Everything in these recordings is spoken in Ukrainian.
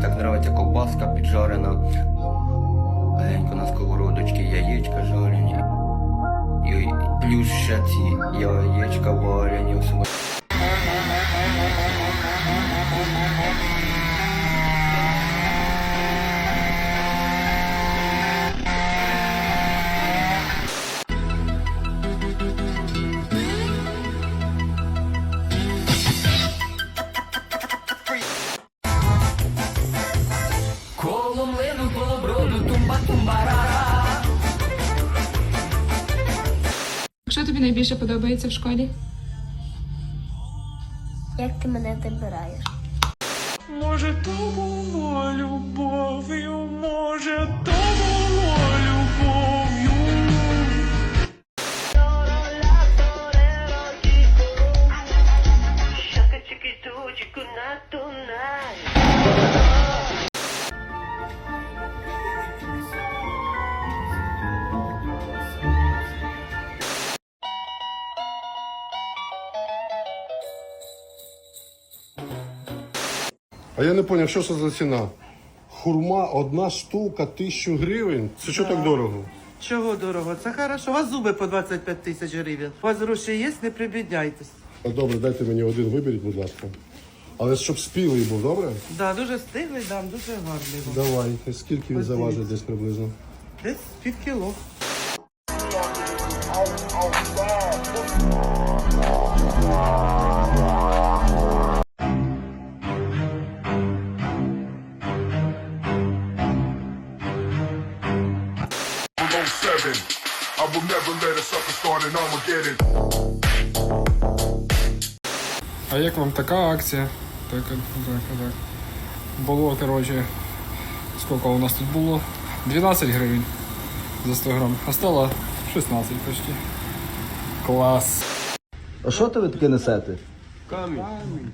так нравиться ковбаска піджарена. Легенько на сковородочці яєчка жарені. І плюс ще ці яєчка варені. Тобі найбільше подобається в школі? Як ти мене вибираєш? Може, то А я не зрозумів, що це за ціна? Хурма одна штука, тисячу гривень. Це що так дорого? Чого дорого? Це хорошо. У вас зуби по 25 тисяч гривень. У вас гроші є, не прибідняйтесь. Добре, дайте мені один виберіть, будь ласка. Але щоб спілий був, добре? Да, дуже стиглий, дам, дуже гарний. вам. Давай. Скільки він заважить десь приблизно? Десь під кіло. Below seven. I will never let a sucker start an Armageddon. А як вам така акція? Так, так, так. Було, коротше, скільки у нас тут було? 12 гривень за 100 грам, а стало 16 почти. Клас. А що ти ви таке несете? Камінь.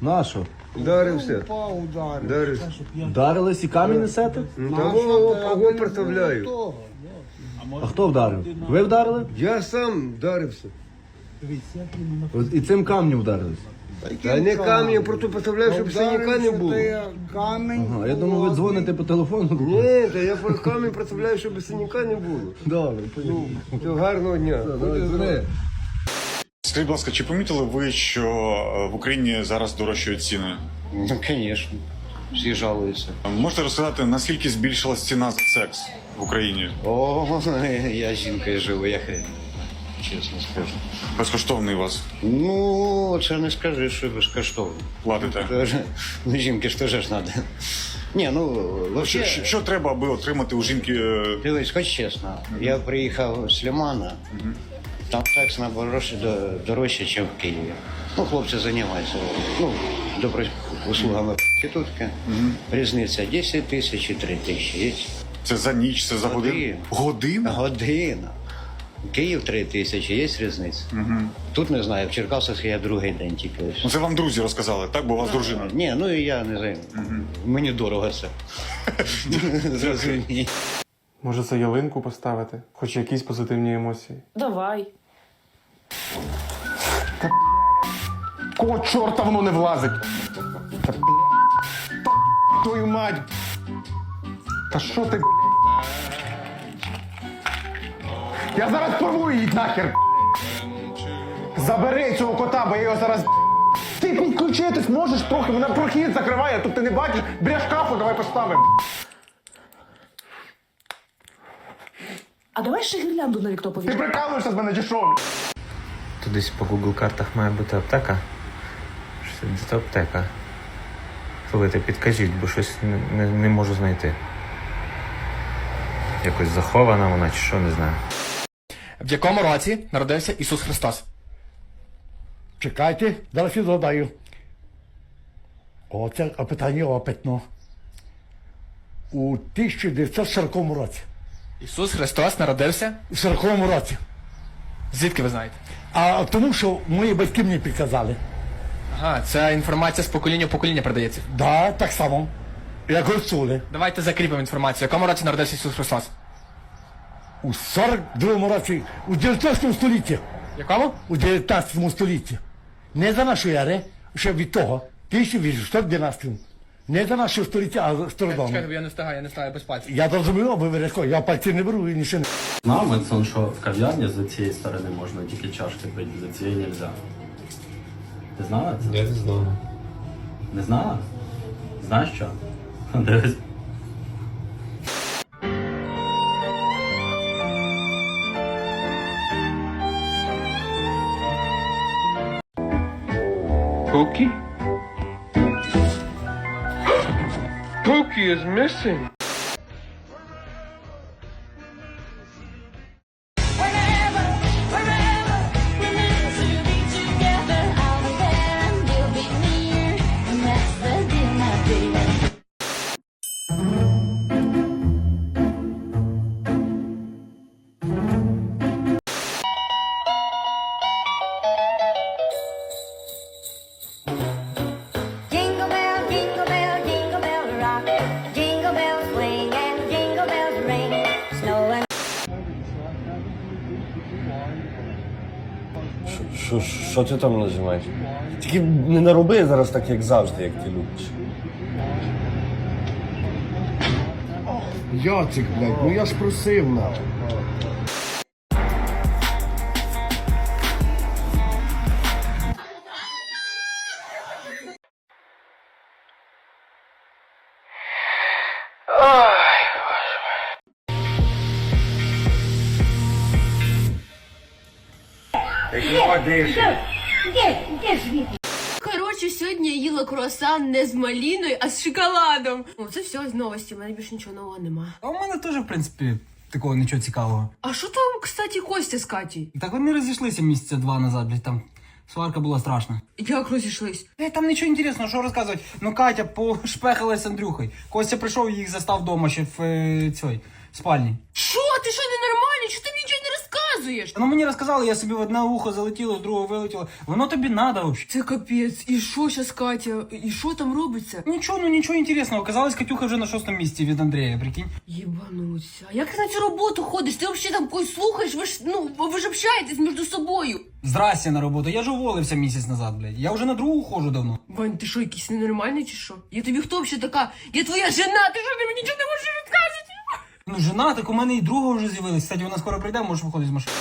На що? Вдарився. Вдарився. Вдарились і камінь несете? Того кого представляю. А хто вдарив? Ви вдарили? Я сам вдарився. От І цим камнем вдарились. Та не камінь, просто представляю, щоб синяка не було. Ага, я думаю, ви дзвоните по телефону. Ні, та я про камінь представляю, щоб синяка не було. Добре, Все, гарного дня. Дзвони. Скажіть, будь ласка, чи помітили ви, що в Україні зараз дорожчають ціни? Ну, звісно. Всі жалуються. Можете розказати, наскільки збільшилась ціна за секс в Україні? О, я жінкою живу, я хай. Чесно скажу. Безкоштовний у вас Ну, це не скажи, що безкоштовно. платите? Тож, Ну, жінки ж теж ж треба. Ні, ну, Що, вообще, що, що треба, аби отримати у жінки? е, дивись, хоч чесно, я приїхав з Лимана, там такс до- дорожче, ніж в Києві. Ну, хлопці займаються, ну, добро услугами проститутки. Різниця 10 тисяч і 3 тисячі. Це за ніч, це за годину? Година? година. Київ 3 тисячі, є різниця. Тут не знаю, в Черкасах я другий день тільки. Ну це вам друзі розказали, так? Бо у вас дружина. Ні, ну і я не знаю. Мені дорого це. Зрозумій. Може це ялинку поставити? Хоч якісь позитивні емоції. Давай. Кого чорта воно не влазить? Та бля. Та твою мать. Та що ти? Я зараз порву її нахер. Забери цього кота, бо я його зараз. Ти підключитись можеш трохи, вона прохід закриває, тут ти не бачиш, біля шкафу давай поставимо. А давай ще гірлянду на вікно Ти повісимо. прикалуєшся з мене чи що? Тут десь по Google картах має бути аптека. Що це де аптека? Слухайте, підкажіть, бо щось не, не, не можу знайти. Якось захована вона чи що, не знаю. В якому році народився Ісус Христос? Чекайте, зараз я згадаю. О, це питання опитно. У 1940 році. Ісус Христос народився? У 40-му році. Звідки ви знаєте? А тому, що мої батьки мені підказали. Ага, ця інформація з покоління в покоління передається. Да, так само. Як гуцули. Давайте закріпимо інформацію. В якому році народився Ісус Христос? У 42-му році, у 19 столітті. Якому? У 19 столітті. Не за нашої ери, ще від того, 1812. Не за нашого століття, а з. Чекайте, я не встигаю, я не встигаю без пальців. Я зрозумів обов'язково, я пальці не беру і нічого не. Знав Менсон, що в кав'ярні з цієї сторони можна тільки чашки пити, за цієї не можна. Ти знала це? Я не знаю. Не знала? Знаєш що? Дивись. Pookie? Pookie is missing. Що, що ти там нажимаєш? Тільки не нароби зараз так, як завжди, як ти любиш. Яцик, блядь, ну я ж просив нахуй. Коротше, сьогодні я їла круасан не з маліною, а з шоколадом. О, це все з новості, в мене більше нічого нового нема. А у мене теж, в принципі, такого нічого цікавого. А що там, кстати, Костя з Катей? Так вони розійшлися місяця два назад, блядь, там. Сварка була страшна. Як розійшлись? Е, там нічого інтересного, що розказувати. Ну, Катя пошпехалась з Андрюхою. Костя прийшов і їх застав вдома ще в е, цій спальні. Що? Ти що ненормальний? Чого ти мені нічого не розказуєш? Ну мені розказали, я собі в одне ухо залетіло, з другого вилетіло. Воно тобі надо взагалі. Це капець. І що зараз, Катя? І що там робиться? Нічого, ну нічого інтересного. Казалось, Катюха вже на шостому місці від Андрія, прикинь. Єбануться. А як ти на цю роботу ходиш? Ти взагалі там когось слухаєш? Ви ж ну ви ж общаєтесь між собою. Здрасте на роботу. Я ж уволився місяць назад, блядь. Я вже на другу ходжу давно. Вань, ти що, якийсь ненормальний чи що? Я тобі хто взагалі така? Я твоя жена, ти що ти мені нічого не можеш розказувати? Ну, жена, так у мене і друга вже з'явилась. Кстати, вона скоро прийде, може виходить з машини.